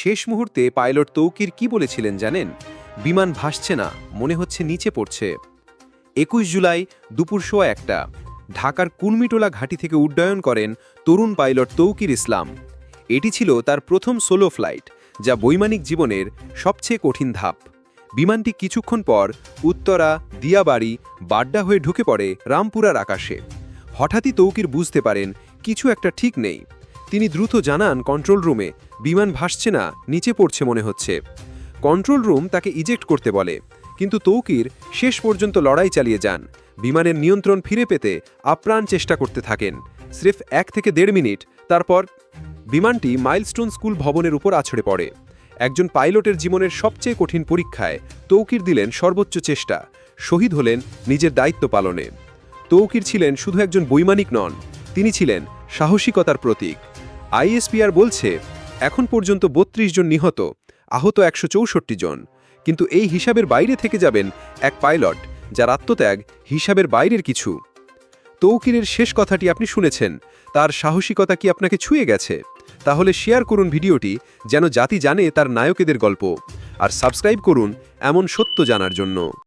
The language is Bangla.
শেষ মুহূর্তে পাইলট তৌকির কি বলেছিলেন জানেন? বিমান ভাসছে না, মনে হচ্ছে নিচে পড়ছে। একুশ জুলাই দুপুর সোয়া একটা, ঢাকার কুর্মিটোলা ঘাঁটি থেকে উড্ডয়ন করেন তরুণ পাইলট তৌকির ইসলাম। এটি ছিল তার প্রথম সোলো ফ্লাইট, যা বৈমানিক জীবনের সবচেয়ে কঠিন ধাপ। বিমানটি কিছুক্ষণ পর উত্তরা, দিয়াবাড়ি, বাড্ডা হয়ে ঢুকে পড়ে রামপুরার আকাশে। হঠাৎই তৌকির বুঝতে পারেন, কিছু একটা ঠিক নেই। তিনি দ্রুত জানান কন্ট্রোল রুমে বিমান ভাসছে না, নিচে পড়ছে মনে হচ্ছে। কন্ট্রোল রুম তাকে ইজেক্ট করতে বলে, কিন্তু তৌকির শেষ পর্যন্ত লড়াই চালিয়ে যান। বিমানের নিয়ন্ত্রণ ফিরে পেতে আপ্রাণ চেষ্টা করতে থাকেন। স্রেফ এক থেকে দেড় মিনিট, তারপর বিমানটি মাইলস্টোন স্কুল ভবনের উপর আছড়ে পড়ে। একজন পাইলটের জীবনের সবচেয়ে কঠিন পরীক্ষায় তৌকির দিলেন সর্বোচ্চ চেষ্টা, শহীদ হলেন নিজের দায়িত্ব পালনে। তৌকির ছিলেন শুধু একজন বৈমানিক নন, তিনি ছিলেন সাহসিকতার প্রতীক। আইএসপিআর বলছে, এখন পর্যন্ত বত্রিশ জন নিহত, আহত একশো চৌষট্টি জন। কিন্তু এই হিসাবের বাইরে থেকে যাবেন এক পাইলট, যার আত্মত্যাগ হিসাবের বাইরের কিছু। তৌকিরের শেষ কথাটি আপনি শুনেছেন, তার সাহসিকতা কি আপনাকে ছুঁয়ে গেছে? তাহলে শেয়ার করুন ভিডিওটি, যেন জাতি জানে তার নায়কেদের গল্প। আর সাবস্ক্রাইব করুন এমন সত্য জানার জন্য।